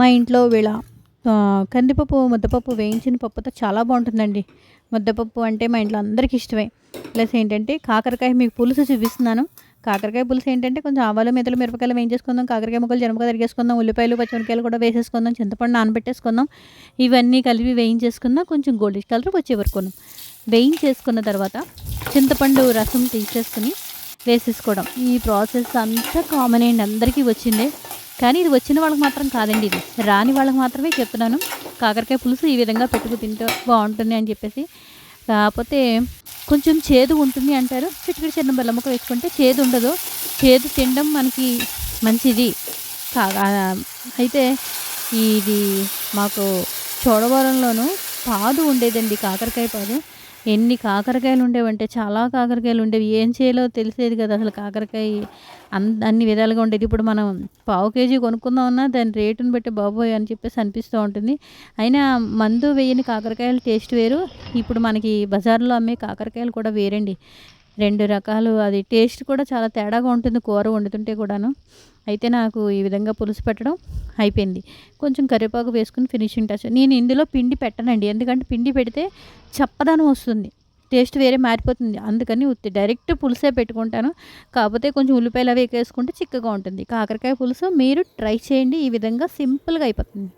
మా ఇంట్లో వీళ్ళ కందిపప్పు ముద్దపప్పు వేయించిన పప్పుతో చాలా బాగుంటుందండి. ముద్దపప్పు అంటే మా ఇంట్లో అందరికీ ఇష్టమే. ప్లస్ ఏంటంటే కాకరకాయ మీకు పులుసు చూపిస్తున్నాను. కాకరకాయ పులుసు ఏంటంటే కొంచెం ఆవాలు మెదలు మిరపకాయలు వేయించేసుకుందాం. కాకరకాయ ముక్కలు జనపకాయ తరిగేసుకుందాం. ఉల్లిపాయలు పచ్చిమిరకాయలు కూడా వేసేసుకుందాం. చింతపండు నానబెట్టేసుకుందాం. ఇవన్నీ కలిపి వేయించేసుకుందాం కొంచెం గోల్డిష్ కలర్ వచ్చే వరకును వేయించేసుకున్న తర్వాత చింతపండు రసం తీసేసుకుని వేసేసుకోవడం. ఈ ప్రాసెస్ అంతా కామన్ అండి. అందరికీ వచ్చిందే. కానీ ఇది వచ్చిన వాళ్ళకి మాత్రం కాదండి ఇది. రాని వాళ్ళకి మాత్రమే చెప్తున్నాను. కాకరకాయ పులుసు ఈ విధంగా పెట్టుకు తింటే బాగుంటుంది అని చెప్పేసి. కాకపోతే కొంచెం చేదు ఉంటుంది అంటారు. చిటికెడు చిన్న బెల్లం ముక్క వేసుకుంటే చేదు ఉండదు. చేదు తినడం మనకి మంచిది. కా అయితే ఇది మాకు చోడవరంలోనూ పాదు ఉండేదండి కాకరకాయ పాదు. ఎన్ని కాకరకాయలు ఉండేవంటే చాలా కాకరకాయలు ఉండేవి. ఏం చేయాలో తెలిసేది కదా అసలు కాకరకాయ. అన్ అన్ని విధాలుగా ఉండేది. ఇప్పుడు మనం పావు కేజీ కొనుక్కుందామన్నా దాని రేటుని బట్టి బాబోయ్ అని చెప్పేసి అనిపిస్తూ ఉంటుంది. అయినా మందు వేయని కాకరకాయలు టేస్ట్ వేరు. ఇప్పుడు మనకి బజార్లో అమ్మే కాకరకాయలు కూడా వేరండి. రెండు రకాలు. అది టేస్ట్ కూడా చాలా తేడాగా ఉంటుంది కూర వండుతుంటే కూడాను. అయితే నాకు ఈ విధంగా పులుసు పెట్టడం అయిపోయింది. కొంచెం కరివేపాకు వేసుకుని ఫినిషింగ్ టచ్. నేను ఇందులో పిండి పెట్టనండి. ఎందుకంటే పిండి పెడితే చప్పదనం వస్తుంది. టేస్ట్ వేరే మారిపోతుంది. అందుకని ఉత్తి డైరెక్ట్ పులుసే పెట్టుకుంటాను. కాకపోతే కొంచెం ఉల్లిపాయలు అవి వేసుకుంటే చిక్కగా ఉంటుంది. కాకరకాయ పులుసు మీరు ట్రై చేయండి. ఈ విధంగా సింపుల్గా అయిపోతుంది.